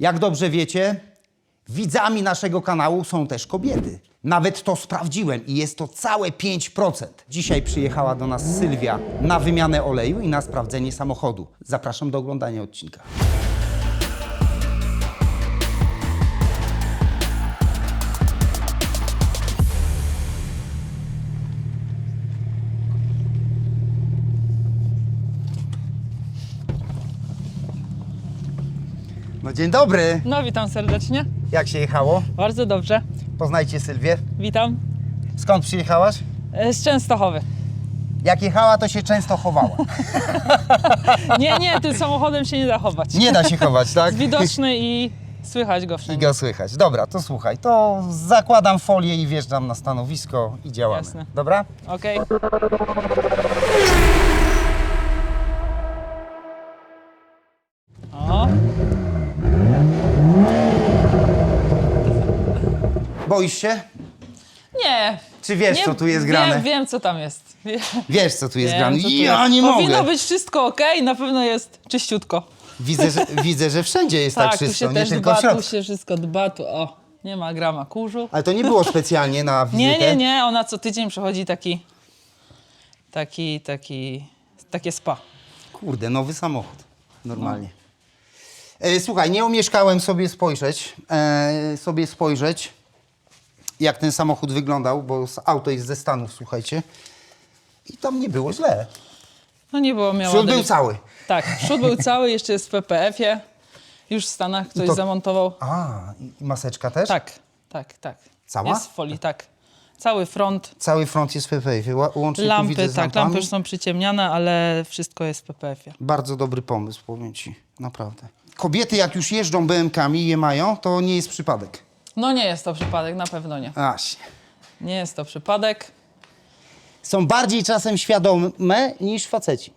Jak dobrze wiecie, widzami naszego kanału są też kobiety. Nawet to sprawdziłem i jest to całe 5%. Dzisiaj przyjechała do nas Sylwia na wymianę oleju i na sprawdzenie samochodu. Zapraszam do oglądania odcinka. No dzień dobry. No, witam serdecznie. Jak się jechało? Bardzo dobrze. Poznajcie Sylwię. Witam. Skąd przyjechałaś? E, Z Częstochowy. Jak jechała, to się często chowała. Nie, nie, tym samochodem się nie da chować. Nie da się chować, tak? Jest widoczny i słychać go I wszędzie. go słychać. Dobra, to słuchaj, to zakładam folię i wjeżdżam na stanowisko i działamy. Jasne. Dobra? Okej. O, Boisz się? nie. Czy wiesz, nie, co tu jest grane? Wiem, wiem, co tam jest. Wiem, Wiesz, co tu jest grane? co tu Ja jest. nie Powinno mogę. być wszystko ok, na pewno jest czyściutko. Widzę, że, widzę, że wszędzie jest tak, Tak, tu czysto, się nie też tylko w dba, tu środku. się wszystko dba, tu o, nie ma grama kurzu. Ale to nie było specjalnie na wizytę? Nie, nie, nie, ona co tydzień przechodzi taki, taki, taki, takie spa. Kurde, nowy samochód. Normalnie. E, słuchaj, nie omieszkałem sobie spojrzeć, e, sobie spojrzeć, jak ten samochód wyglądał, bo auto jest ze Stanów, słuchajcie. I tam nie było źle. No nie było miała. Przód był cały. Tak, przód był cały, jeszcze jest w PPF-ie. Już w Stanach ktoś to- zamontował. A, i- maseczka też? Tak, tak, tak. Cała? Jest w folii, tak. Cały front, Cały front jest w PPF. Ła- Łącznie lampy, widzę z tak, lampami. lampy już są przyciemniane, ale wszystko jest w PPF-ie. Bardzo dobry pomysł, powiem Ci. Naprawdę. Kobiety jak już jeżdżą BMK-ami i je mają, to nie jest przypadek. No nie jest to przypadek, na pewno nie. Właśnie. Nie jest to przypadek. Są bardziej czasem świadome niż faceci.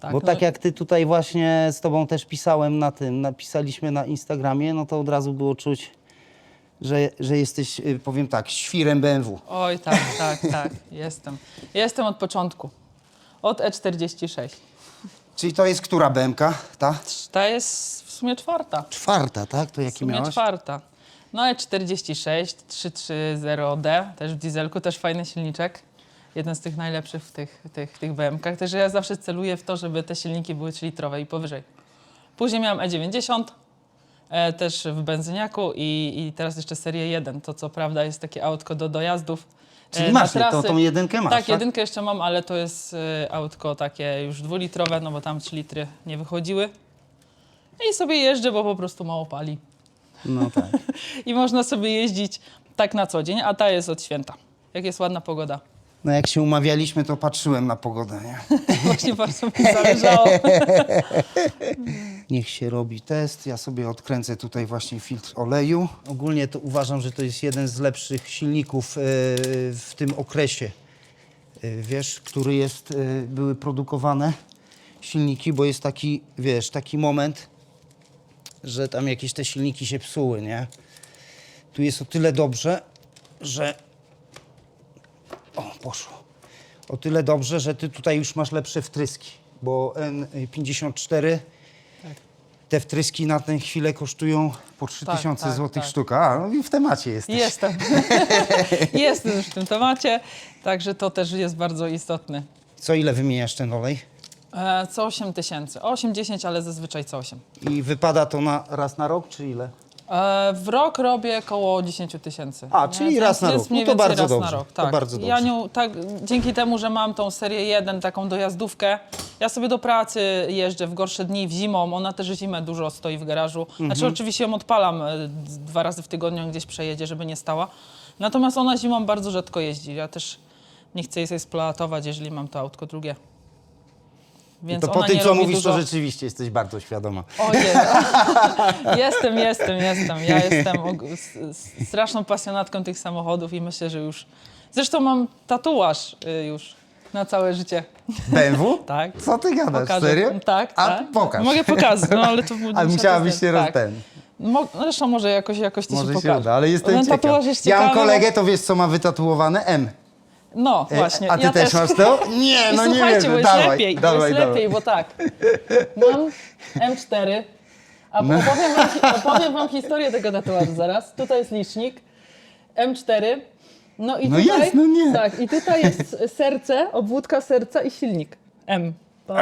Tak, Bo no, tak jak ty tutaj właśnie z tobą też pisałem na tym, napisaliśmy na Instagramie, no to od razu było czuć, że, że jesteś, y, powiem tak, świrem BMW. Oj, tak, tak, tak, jestem. Jestem od początku. Od E E46. Czyli to jest która BMK? Ta? Ta jest w sumie czwarta. Czwarta, tak? To W jaki sumie miałaś? czwarta. No E46, 330D, też w dieselku, też fajny silniczek. Jeden z tych najlepszych w tych, tych, tych BM-kach. Także ja zawsze celuję w to, żeby te silniki były 3-litrowe i powyżej. Później miałam E90, e, też w benzyniaku i, i teraz jeszcze serię 1. To co prawda jest takie autko do dojazdów. e, Czyli na masz, to- trasy. tą jedynkę masz, Tak, tak? jedynkę jeszcze mam, ale to jest e, autko takie już dwulitrowe, no bo tam 3 litry nie wychodziły. I sobie jeżdżę, bo po prostu mało pali No tak. i można sobie jeździć tak na co dzień, a ta jest od święta. Jak jest ładna pogoda. No jak się umawialiśmy, to patrzyłem na pogodę, nie? Właśnie bardzo mi zależało. Niech się robi test. Ja sobie odkręcę tutaj właśnie filtr oleju. Ogólnie to uważam, że to jest jeden z lepszych silników e, w tym okresie. E, Wiesz, który jest, e, były produkowane silniki, bo jest taki, wiesz, taki moment, że tam jakieś te silniki się psuły, nie? Tu jest o tyle dobrze, że... O, poszło. O tyle dobrze, że ty tutaj już masz lepsze wtryski, bo N54 te wtryski na tę chwilę kosztują po 3000 tak, zł tak. sztuka. A, no i w temacie jesteś. Jestem. Jestem już w tym temacie, także to też jest bardzo istotne. Co ile wymieniasz ten olej? E, Co 8 tysięcy. 8-10, ale zazwyczaj co 8. I wypada to na, raz na rok, czy ile? E, W rok robię około 10 tysięcy. A, czyli raz na rok. No to więcej bardzo raz dobrze. Na rok, To tak. bardzo dobrze. nią, tak, dzięki temu, że mam tą serię 1, taką dojazdówkę, ja sobie do pracy jeżdżę w gorsze dni, w zimą. Ona też zimę dużo stoi w garażu. Znaczy Mhm. oczywiście ją odpalam e, dwa razy w tygodniu, gdzieś przejedzie, żeby nie stała. Natomiast ona zimą bardzo rzadko jeździ. Ja też nie chcę jej sobie sploatować, jeżeli mam to autko drugie. Więc to po tym, co mówisz, dużo... to rzeczywiście jesteś bardzo świadoma. Ojej, jestem, jestem, jestem. Ja jestem straszną pasjonatką tych samochodów i myślę, że już... Zresztą mam tatuaż y, już na całe życie. BMW? Tak. Co ty gadasz, Pokażę. serio? Tak, A tak. pokaż. Mogę pokazać, no ale to Ale musiałabyś się ten. Mo- no Zresztą może jakoś, jakoś to Może się uda, ale jestem Ten ciekaw. tatuaż jest ja mam ciekawy, kolegę, to wiesz co ma wytatuowane? M. No E, właśnie. A ty ja też masz to? Nie, I no nie słuchajcie, wierzę. bo jest dawaj, lepiej, dawaj, bo jest dawaj. lepiej, bo tak. Mam M4, A opowiem wam, opowiem wam historię tego tatuażu zaraz. Tutaj jest licznik M4. No i No tutaj, jest, no nie. Tak, i tutaj jest serce, obwódka serca i silnik. M. To-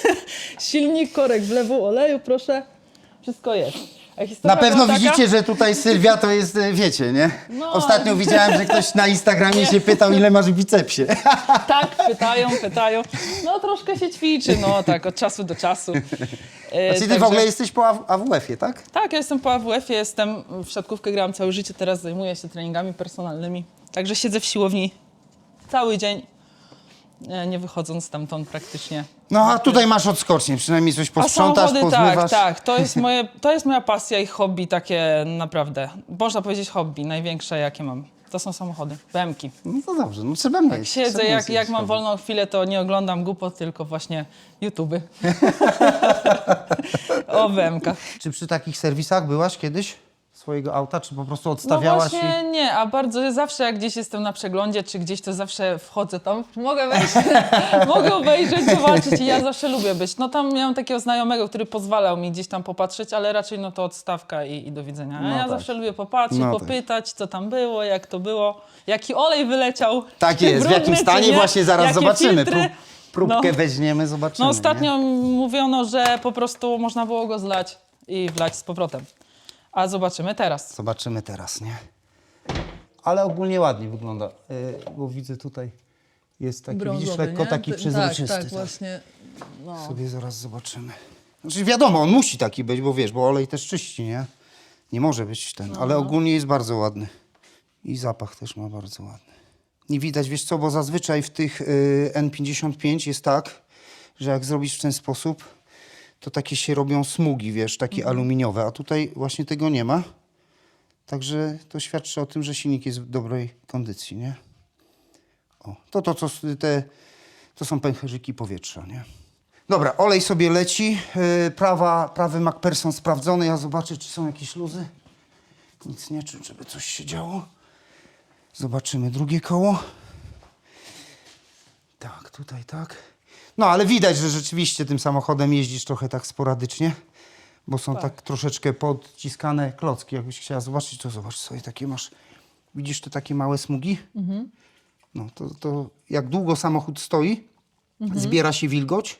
silnik, korek wlewu oleju, proszę. Wszystko jest. A historia Na pewno była taka- widzicie, że tutaj Sylwia to jest, e, wiecie, nie? No. Ostatnio widziałem, że ktoś na Instagramie się pytał, ile masz w bicepsie. Tak, pytają, pytają. No troszkę się ćwiczy, no tak, od czasu do czasu. E, Znaczy ty w także- ogóle jesteś po AW- AWF-ie, tak? Tak, ja jestem po AWF-ie, jestem w siatkówkę grałam całe życie, teraz zajmuję się treningami personalnymi. Także siedzę w siłowni cały dzień, e, nie wychodząc stamtąd praktycznie. No a tutaj masz odskocznie, przynajmniej coś A posprzątasz, samochody, tak, pozmywasz. tak, to jest, moje, to jest moja pasja i hobby takie naprawdę, można powiedzieć hobby, największe jakie mam. To są samochody, BMki. No to dobrze, no trzeba mieć. Tak Siedzę, trzeba jak, mieć jak mam wolną chwilę, to nie oglądam głupot, tylko właśnie YouTube. o BMkach. Czy przy takich serwisach byłaś kiedyś swojego auta, czy po prostu No odstawiałaś właśnie nie, a bardzo zawsze jak gdzieś jestem na przeglądzie, czy gdzieś to zawsze wchodzę tam, mogę wejść, mogę obejrzeć, zobaczyć i ja zawsze lubię być. No tam miałam takiego znajomego, który pozwalał mi gdzieś tam popatrzeć, ale raczej no to odstawka i, i do widzenia. A No ja tak. zawsze lubię popatrzeć, No tak. popytać, co tam było, jak to było, jaki olej wyleciał. Tak czy jest, w brudny, jakim czy stanie nie, właśnie zaraz jakie zobaczymy. filtry. Prób, próbkę No. weźmiemy, zobaczymy. No nie? ostatnio mówiono, że po prostu można było go zlać i wlać z powrotem. A zobaczymy teraz. Zobaczymy teraz, nie? Ale ogólnie ładnie wygląda, yy, bo widzę tutaj jest taki, widzisz, lekko taki przezroczysty. Tak, tak, tak. właśnie. No. Sobie zaraz zobaczymy. Znaczy wiadomo, on musi taki być, bo wiesz, bo olej też czyści, nie? Nie może być ten, ale ogólnie jest bardzo ładny. I zapach też ma bardzo ładny. Nie widać, wiesz co, bo zazwyczaj w tych y, N55 jest tak, że jak zrobisz w ten sposób, to takie się robią smugi, wiesz, takie aluminiowe, a tutaj właśnie tego nie ma. Także to świadczy o tym, że silnik jest w dobrej kondycji, nie? O, to to, co te, to są pęcherzyki powietrza, nie? Dobra, olej sobie leci. Yy, prawa, prawy MacPherson sprawdzony. Ja zobaczę, czy są jakieś luzy. Nic nie czuć, żeby coś się działo. Zobaczymy drugie koło. Tak, tutaj tak. No, ale widać, że rzeczywiście tym samochodem jeździsz trochę tak sporadycznie, bo są tak, troszeczkę podciskane klocki. Jakbyś chciała zobaczyć, to zobacz sobie, takie masz. Widzisz te takie małe smugi? No, to, to jak długo samochód stoi, zbiera się wilgoć,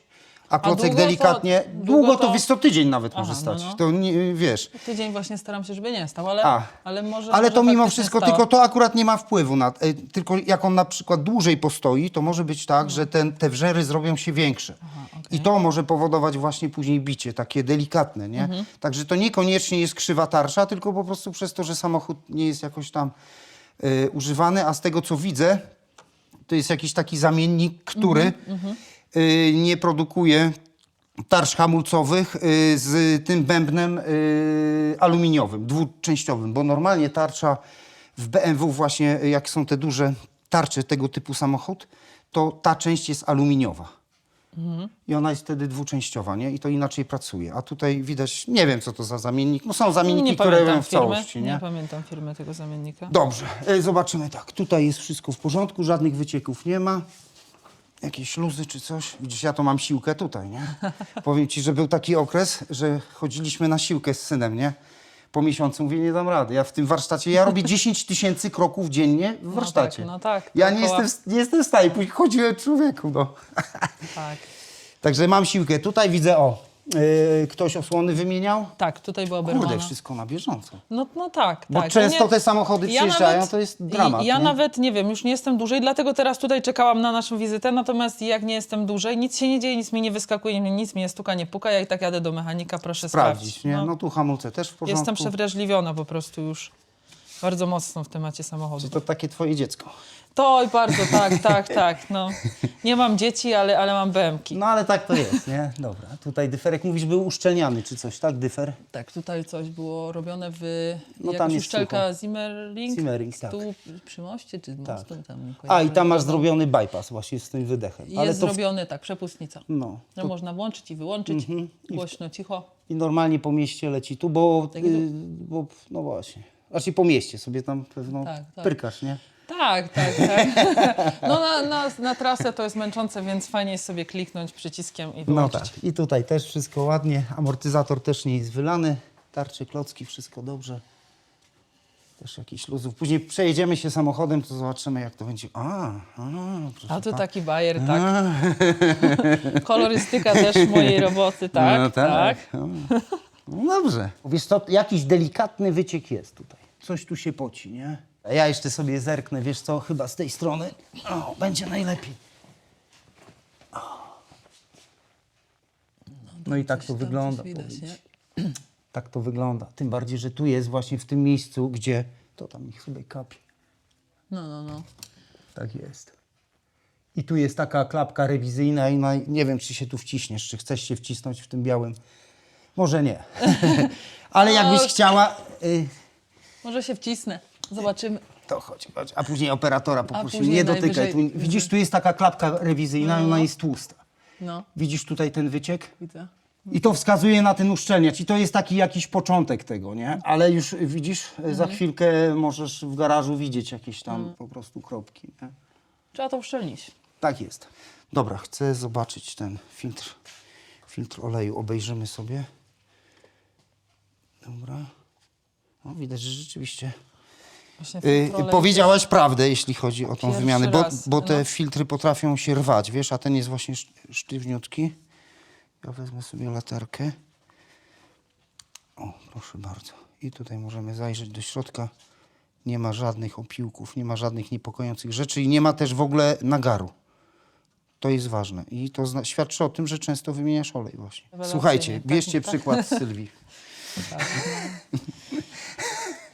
a klocek długo to- delikatnie. długo długo to, to- wiesz, to tydzień nawet Aha, może no, stać. no. To nie, wiesz. Tydzień właśnie staram się, żeby nie stał, ale, A. ale może. Ale może to mimo faktycznie wszystko, stało. tylko to akurat nie ma wpływu na. E, tylko jak on na przykład dłużej postoi, to może być tak, że ten, te wrzery zrobią się większe. I to może powodować właśnie później bicie, takie delikatne, nie? Mhm. Także to niekoniecznie jest krzywa tarsza, tylko po prostu przez to, że samochód nie jest jakoś tam e, używany, a z tego co widzę, to jest jakiś taki zamiennik, który Mhm, y, nie produkuje tarcz hamulcowych y, z tym bębnem y, aluminiowym, dwuczęściowym, bo normalnie tarcza w BMW właśnie, y, jak są te duże tarcze tego typu samochód, to ta część jest aluminiowa. Mhm. I ona jest wtedy dwuczęściowa, nie? I to inaczej pracuje. A tutaj widać, nie wiem co to za zamiennik. No są zamienniki, nie które robią w firmy, całości, nie? Nie pamiętam firmy tego zamiennika. Dobrze, e, zobaczymy tak. Tutaj jest wszystko w porządku, żadnych wycieków nie ma. Jakieś śluzy czy coś. Widzisz, ja to mam siłkę tutaj, nie? Powiem ci, że był taki okres, że chodziliśmy na siłkę z synem, nie? Po miesiącu mówię, nie dam rady. Ja w tym warsztacie, ja robię 10 tysięcy kroków dziennie w warsztacie. no tak, Ja nie dookoła. jestem, w- nie jestem w stanie, później chodziłem człowieku, no. Tak. Także mam siłkę. Tutaj widzę, o, e, ktoś osłony wymieniał. Tak, tutaj była Kurde, oberwana. wszystko na bieżąco. No, no tak, Bo tak. często nie- te samochody przyjeżdżają, to jest dramat, Ja nie? nawet nie wiem, już nie jestem dłużej, dlatego teraz tutaj czekałam na naszą wizytę, natomiast jak nie jestem dłużej, nic się nie dzieje, nic mi nie wyskakuje, nic mi nie stuka, nie puka, ja i tak jadę do mechanika, proszę Sprawdzić, sprawdzić. nie? No, No tu hamulce też w porządku. jestem przewrażliwiona po prostu już bardzo mocno w temacie samochodu. To takie twoje dziecko. To i bardzo, tak, tak, tak. No. Nie mam dzieci, ale, ale mam BMki. No ale tak to jest, nie? Dobra. Tutaj dyferek mówisz był uszczelniany czy coś, tak? Dyfer? Tak, tutaj coś było robione w No tam jakaś jest uszczelka Zimmerling. Zimmerling, tak. Tu przy moście czy mostu tam nie A i tam masz zrobiony bypass właśnie z tym wydechem. Jest Ale to w... zrobiony, tak, przepustnica. No. Że można włączyć i wyłączyć, Mhm. głośno, cicho. I normalnie po mieście leci tu, bo, Tak, y, bo no właśnie. Znaczy po mieście sobie tam pewno Tak, tak. pyrkasz, nie? Tak, tak, tak. No na, na, na trasę to jest męczące, więc fajnie jest sobie kliknąć przyciskiem i No wyłączyć. tak. I tutaj też wszystko ładnie. Amortyzator też nie jest wylany. Tarcze, klocki, wszystko dobrze. Też jakiś luzów. Później przejedziemy się samochodem, to zobaczymy jak to będzie. A, a A to pa- taki bajer, tak. Kolorystyka też mojej roboty, tak, no, tak. No, no dobrze. Wiesz co, jakiś delikatny wyciek jest tutaj. Coś tu się poci, nie? A ja jeszcze sobie zerknę, wiesz co, chyba z tej strony. O, będzie najlepiej. O. No i tak to wygląda. widać, powiem ci. Tak to wygląda. Tym bardziej, że tu jest właśnie w tym miejscu, gdzie to tam ich sobie kapie. No, no, no. Tak jest. I tu jest taka klapka rewizyjna i nie wiem, czy się tu wciśniesz, czy chcesz się wcisnąć w tym białym. Może nie. Ale jakbyś No. chciała, y, Może się wcisnę. Zobaczymy. to chodź, chodź. A później operatora poprosimy. później Nie dotykaj. Tu, najwyżej- widzisz, tu jest taka klapka rewizyjna i ona jest tłusta. No, Widzisz tutaj ten wyciek? widzę. I to wskazuje na ten uszczelniacz. I to jest taki jakiś początek tego, nie? Ale już y, widzisz, y, Mhm. za chwilkę możesz w garażu widzieć jakieś tam Mm. po prostu kropki. Nie? Trzeba to uszczelnić. Tak jest. Dobra, chcę zobaczyć ten filtr, filtr oleju. Obejrzymy sobie. Dobra. No, widać, że rzeczywiście. Właśnie oleju powiedziałaś prawdę, jeśli chodzi o tą Pierwszy wymianę, bo, raz, bo te no. filtry potrafią się rwać, wiesz, a ten jest właśnie sz- sztywniutki. Ja wezmę sobie latarkę. O, proszę bardzo. I tutaj możemy zajrzeć do środka. Nie ma żadnych opiłków, nie ma żadnych niepokojących rzeczy i nie ma też w ogóle nagaru. To jest ważne i to zna- świadczy o tym, że często wymieniasz olej właśnie. Rewelacyjnie. Słuchajcie, Tak, bierzcie tak. przykład z Sylwii.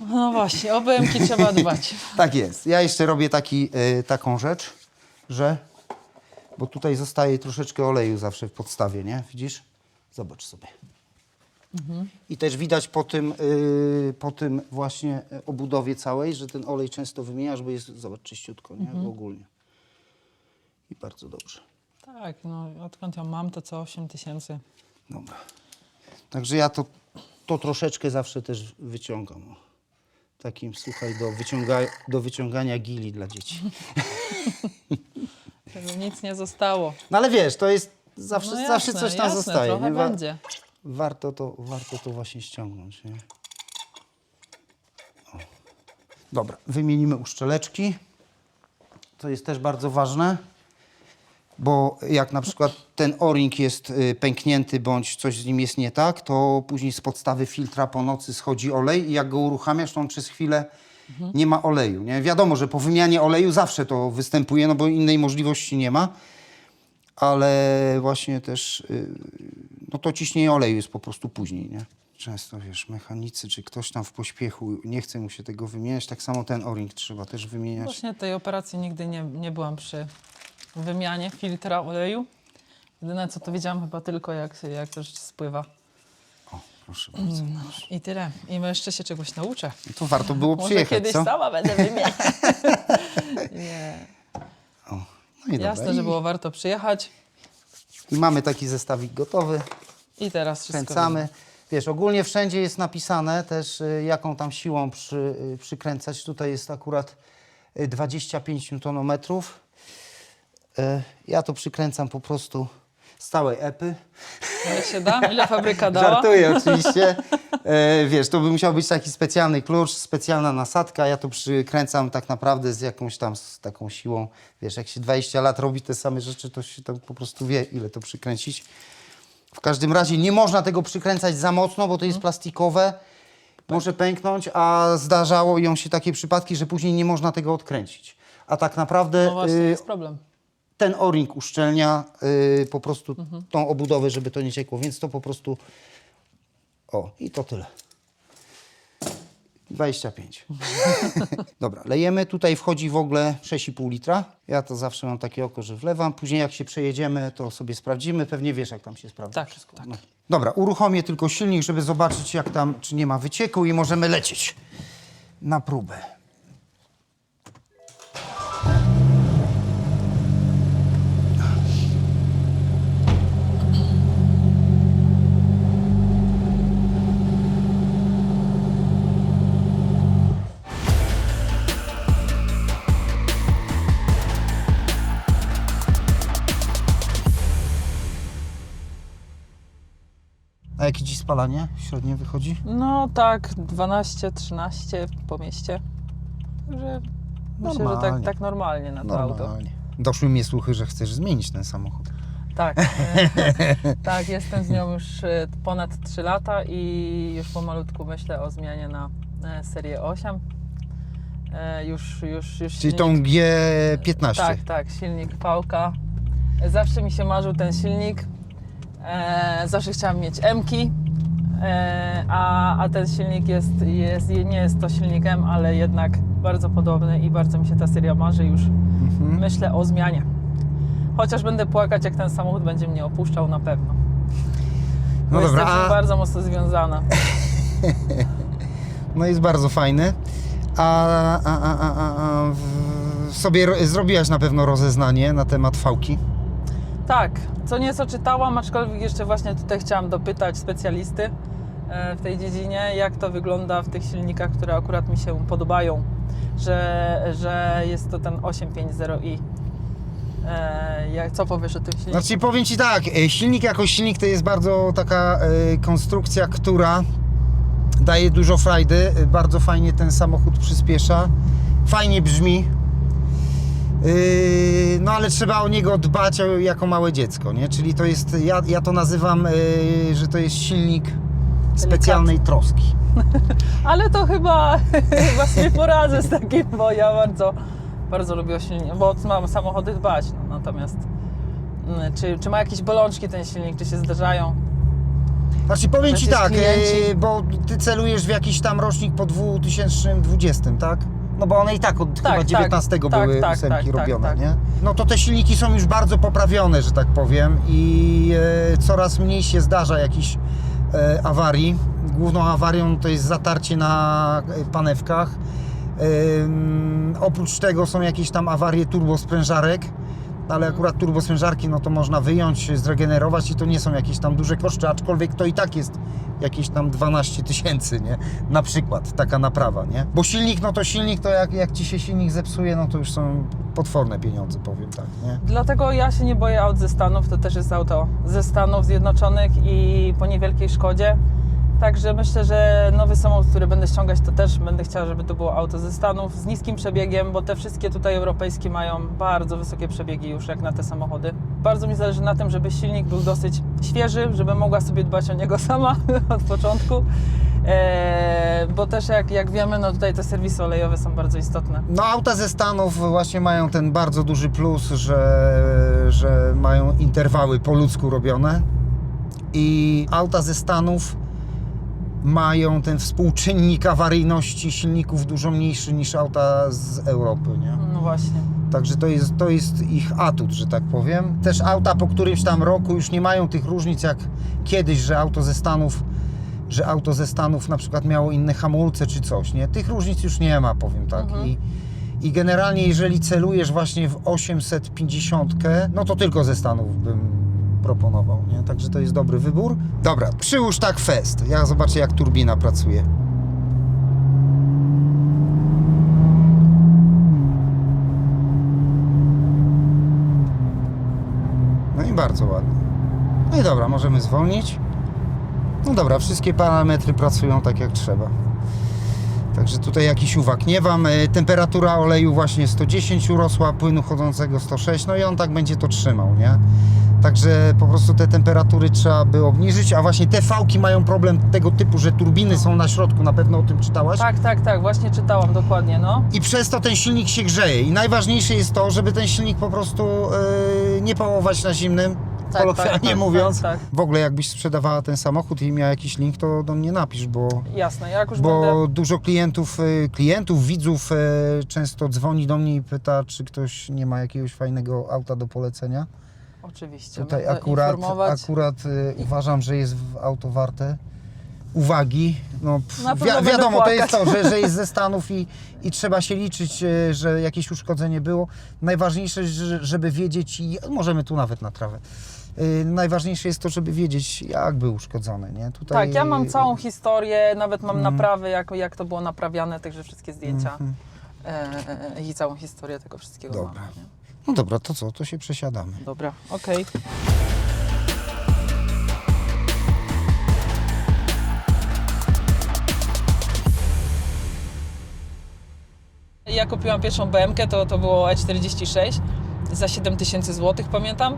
No właśnie, o BMki trzeba dbać. Tak jest. Ja jeszcze robię taki, y, taką rzecz, że. Bo tutaj zostaje troszeczkę oleju zawsze w podstawie, nie? Widzisz? Zobacz sobie. I też widać po tym, y, po tym właśnie y, obudowie całej, że ten olej często wymieniasz, bo jest, zobacz, czyściutko, nie? Ogólnie. I bardzo dobrze. Tak, no odkąd ją mam, to co 8 tysięcy. Dobra. Także ja to, to troszeczkę zawsze też wyciągam. o. Takim, słuchaj, do, wyciąga, do wyciągania gili dla dzieci. Żeby nic nie zostało. No ale wiesz, to jest zawsze, No zawsze jasne, coś tam jasne, zostaje. trochę nie? Wa- będzie. Warto to, warto to właśnie ściągnąć. Nie? O. Dobra, wymienimy uszczeleczki. To jest też bardzo ważne, bo jak na przykład ten o-ring jest y, pęknięty bądź coś z nim jest nie tak, to później z podstawy filtra po nocy schodzi olej i jak go uruchamiasz, to on przez chwilę nie ma oleju. Nie? Wiadomo, że po wymianie oleju zawsze to występuje, no bo innej możliwości nie ma ale właśnie też y, no to ciśnienie oleju jest po prostu później, nie? Często, wiesz, mechanicy czy ktoś tam w pośpiechu nie chce mu się tego wymieniać, tak samo ten o-ring trzeba też wymieniać. Właśnie tej operacji nigdy nie, nie byłam przy wymianie filtra oleju. Jedyne co to widziałam chyba tylko jak, jak to spływa. O, proszę bardzo. I tyle. I jeszcze się czegoś nauczę. No to warto było Może przyjechać, kiedyś co? sama będę wymieniać. nie. No i Jasne, dobra. że było warto przyjechać. I mamy taki zestawik gotowy, I teraz wszystko kręcamy. Wiesz, ogólnie wszędzie jest napisane też, y, jaką tam siłą przy, y, przykręcać. Tutaj jest akurat y, 25 Nm. Y, Ja to przykręcam po prostu z całej epy. Ile się da? Ile fabryka dała? Żartuję oczywiście. E, wiesz, to by musiał być taki specjalny klucz, specjalna nasadka. Ja to przykręcam tak naprawdę z jakąś tam z taką siłą. Wiesz, jak się 20 lat robi te same rzeczy, to się tam po prostu wie, ile to przykręcić. W każdym razie nie można tego przykręcać za mocno, bo to jest plastikowe. Może pęknąć, a zdarzało ją się takie przypadki, że później nie można tego odkręcić. A tak naprawdę No właśnie, y, jest problem. Ten o-ring uszczelnia y, po prostu tą obudowę, żeby to nie ciekło, więc to po prostu o i to tyle. 25. Dobra, lejemy. Tutaj wchodzi w ogóle 6,5 litra. Ja to zawsze mam takie oko, że wlewam. Później jak się przejedziemy, to sobie sprawdzimy. Pewnie wiesz, jak tam się sprawdza Tak, wszystko. tak. No. Dobra, uruchomię tylko silnik, żeby zobaczyć, jak tam, czy nie ma wycieku i możemy lecieć na próbę. Spalanie średnie wychodzi? No tak, 12-13 po mieście. Także myślę, że tak, Normalnie. tak normalnie na to auto. Normalnie. Doszły mnie słuchy, że chcesz zmienić ten samochód. Tak, e, tak, jestem z nią już e, ponad 3 lata i już pomalutku myślę o zmianie na e, serię 8. E, Już, już, już Czyli silnik- tą G15. Tak, tak, silnik Pałka. Zawsze mi się marzył ten silnik. E, zawsze chciałam mieć M-ki, e, a, a ten silnik jest, jest, nie jest to silnikiem, ale jednak bardzo podobny i bardzo mi się ta seria marzy. Już Mhm. myślę o zmianie. Chociaż będę płakać, jak ten samochód będzie mnie opuszczał na pewno. No Bo dobra, a, bardzo mocno związana. no jest bardzo fajny. A, a, a, a, a, a w, sobie ro, zrobiłaś na pewno rozeznanie na temat fałki. Tak, co nieco czytałam, aczkolwiek jeszcze właśnie tutaj chciałam dopytać specjalisty e, w tej dziedzinie, jak to wygląda w tych silnikach, które akurat mi się podobają, że, że jest to ten 850i. E, co powiesz o tym silniku? Znaczy powiem Ci tak, e, silnik jako silnik to jest bardzo taka konstrukcja, która daje dużo frajdy, bardzo fajnie ten samochód przyspiesza, fajnie brzmi. Yy, No ale trzeba o niego dbać jako małe dziecko, nie? Czyli to jest, ja, ja to nazywam, yy, że to jest silnik specjalnej troski. Ale to chyba, sobie poradzę z takim, bo ja bardzo, bardzo lubię silnik, bo mam samochody dbać, no, natomiast mm, czy, czy ma jakieś bolączki ten silnik, czy się zdarzają? Znaczy powiem Ci tak, klienci? yy, bo Ty celujesz w jakiś tam rocznik po 2020, tak? No bo one i tak od Tak, chyba tak, 19 tak, były tak, ósemki tak, tak, robione, tak. nie? No to te silniki są już bardzo poprawione, że tak powiem i e, coraz mniej się zdarza jakichś e, awarii. Główną awarią to jest zatarcie na e, panewkach. Ym, oprócz tego są jakieś tam awarie turbosprężarek, ale akurat turbosprężarki no to można wyjąć, zregenerować i to nie są jakieś tam duże koszty, aczkolwiek to i tak jest jakieś tam 12 tysięcy, nie? Na przykład taka naprawa, nie? Bo silnik, no to silnik, to jak, jak Ci się silnik zepsuje, no to już są potworne pieniądze, powiem tak, nie? Dlatego ja się nie boję aut ze Stanów, to też jest auto ze Stanów Zjednoczonych i po niewielkiej szkodzie. Także myślę, że nowy samochód, który będę ściągać, to też będę chciała, żeby to było auto ze Stanów z niskim przebiegiem, bo te wszystkie tutaj europejskie mają bardzo wysokie przebiegi już jak na te samochody. Bardzo mi zależy na tym, żeby silnik był dosyć świeży, żeby mogła sobie dbać o niego sama od początku. Eee, bo też jak, jak wiemy, no tutaj te serwisy olejowe są bardzo istotne. No auta ze Stanów właśnie mają ten bardzo duży plus, że, że mają interwały po ludzku robione i auta ze Stanów mają ten współczynnik awaryjności silników dużo mniejszy niż auta z Europy, nie? No właśnie. Także to jest, to jest ich atut, że tak powiem. Też auta po którymś tam roku już nie mają tych różnic jak kiedyś, że auto ze Stanów, że auto ze Stanów na przykład miało inne hamulce czy coś, nie? Tych różnic już nie ma, powiem tak. Mhm. I, I generalnie jeżeli celujesz właśnie w 850, no to tylko ze Stanów bym proponował, nie? Także to jest dobry wybór. Dobra, przyłóż tak fest. Ja zobaczę jak turbina pracuje. No i bardzo ładnie. No i dobra, możemy zwolnić. No dobra, wszystkie parametry pracują tak jak trzeba. Także tutaj jakiś uwag nie mam. E, Temperatura oleju właśnie 110 urosła, płynu chodzącego 106, no i on tak będzie to trzymał, nie? Także po prostu te temperatury trzeba by obniżyć, a właśnie te fałki mają problem tego typu, że turbiny są na środku, na pewno o tym czytałaś? Tak, tak, tak, właśnie czytałam dokładnie, no. I przez to ten silnik się grzeje. I najważniejsze jest to, żeby ten silnik po prostu yy, nie pałować na zimnym, Tak, kolokwialnie tak, tak, mówiąc. tak, W ogóle jakbyś sprzedawała ten samochód i miała jakiś link, to do mnie napisz, bo, Jasne, jak już bo będę... dużo klientów, yy, klientów, widzów yy, często dzwoni do mnie i pyta, czy ktoś nie ma jakiegoś fajnego auta do polecenia. Oczywiście, Tutaj będę akurat, informować. akurat yy, uważam, że jest w auto warte uwagi. No, pff, Na pewno wi- będę wiadomo, to jest płakać. to, że, że jest ze Stanów i, i trzeba się liczyć, e, że jakieś uszkodzenie było. Najważniejsze, że- żeby wiedzieć, i możemy tu nawet na trawę. E, Najważniejsze jest to, żeby wiedzieć, jak był uszkodzony. Nie? Tutaj, Tak, ja mam całą historię, nawet mam Mhm. naprawy, jak, jak to było naprawiane, także wszystkie zdjęcia Mhm. e, e, i całą historię tego wszystkiego Dobra. mam. nie? No dobra, to co? To się przesiadamy. Dobra, okej. Ja kupiłam pierwszą BMK, to, to było E46 za 7 tysięcy złotych, pamiętam.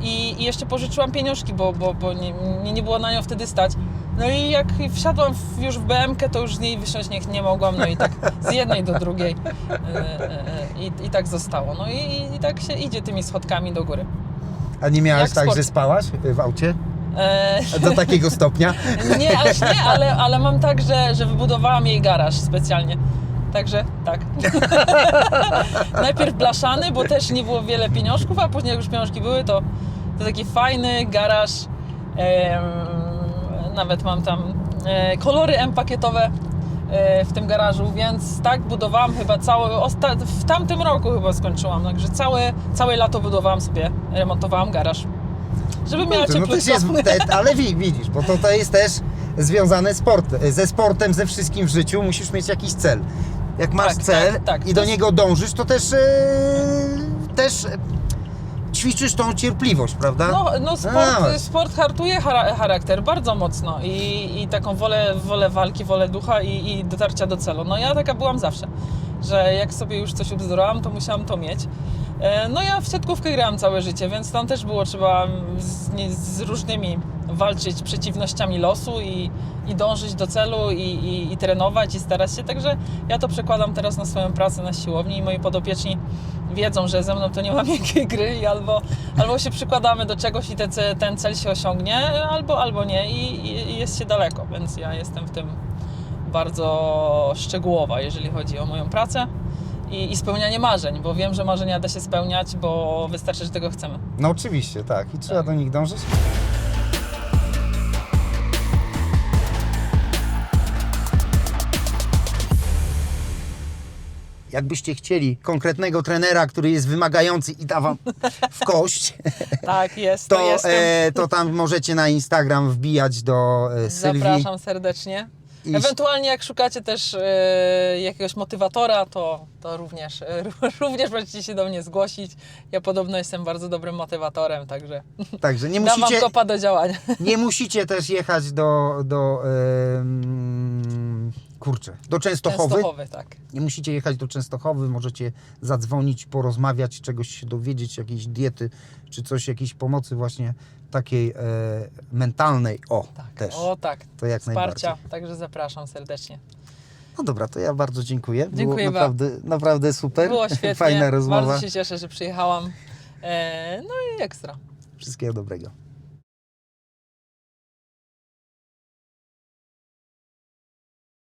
I, I jeszcze pożyczyłam pieniążki, bo, bo, bo nie, nie było na nią wtedy stać. No i jak wsiadłam w, już w BMK, to już z niej wysiąść nie, nie mogłam, no i tak z jednej do drugiej e, e, e, i, i tak zostało. No i, i tak się idzie tymi schodkami do góry. A nie miałaś Jak tak, że spałaś w aucie? Do takiego stopnia? Nie, aż nie, ale, ale mam tak, że, że wybudowałam jej garaż specjalnie. Także tak. Najpierw blaszany, bo też nie było wiele pieniążków, a później jak już pieniążki były, to, to taki fajny garaż. Em, nawet mam tam e, kolory M-pakietowe e, w tym garażu, więc tak budowałam chyba całe, osta- w tamtym roku chyba skończyłam, także całe, całe lato budowałam sobie, remontowałam garaż. Żeby miała No też jest, ale wi- widzisz, bo to, to jest też związane sport, ze sportem, ze wszystkim w życiu musisz mieć jakiś cel. Jak masz Tak, cel tak, tak. i do jest- niego dążysz, to też, e, też ćwiczysz tą cierpliwość, prawda? No, no sport, sport hartuje chara- charakter bardzo mocno i, i taką wolę, wolę walki, wolę ducha i, i dotarcia do celu. No ja taka byłam zawsze, że jak sobie już coś ubzdurałam, to musiałam to mieć. E, No ja w siatkówkę grałam całe życie, więc tam też było trzeba z, z różnymi walczyć przeciwnościami losu i, i dążyć do celu i, i, i trenować i starać się. Także ja to przekładam teraz na swoją pracę na siłowni i moi podopieczni wiedzą, że ze mną to nie ma miękkiej gry i albo, albo się przykładamy do czegoś i ten, ce- ten cel się osiągnie, albo, albo nie i, i, i jest się daleko, więc ja jestem w tym bardzo szczegółowa, jeżeli chodzi o moją pracę i, i spełnianie marzeń, bo wiem, że marzenia da się spełniać, bo wystarczy, że tego chcemy. No oczywiście, tak. I trzeba Tak. do nich dążyć. Jakbyście chcieli konkretnego trenera, który jest wymagający i da wam w kość, Tak, jest, to, to, e, to tam możecie na Instagram wbijać do e, Sylwii. Zapraszam serdecznie. I- Ewentualnie jak szukacie też e, jakiegoś motywatora, to, to również, e, również możecie się do mnie zgłosić. Ja podobno jestem bardzo dobrym motywatorem, także Także nie dam wam musicie, kopa do działania. nie musicie też jechać do, do em, kurczę, do Częstochowy. Częstochowy, tak. Nie musicie jechać do Częstochowy, możecie zadzwonić, porozmawiać, czegoś się dowiedzieć, jakiejś diety, czy coś, jakiejś pomocy właśnie takiej e, mentalnej. O, tak. też. O tak, To jak wsparcia, najbardziej. także zapraszam serdecznie. No dobra, to ja bardzo dziękuję. Było Dziękuję naprawdę, naprawdę super. Było świetnie, Fajna rozmowa. bardzo się cieszę, że przyjechałam. E, no i ekstra. Wszystkiego dobrego.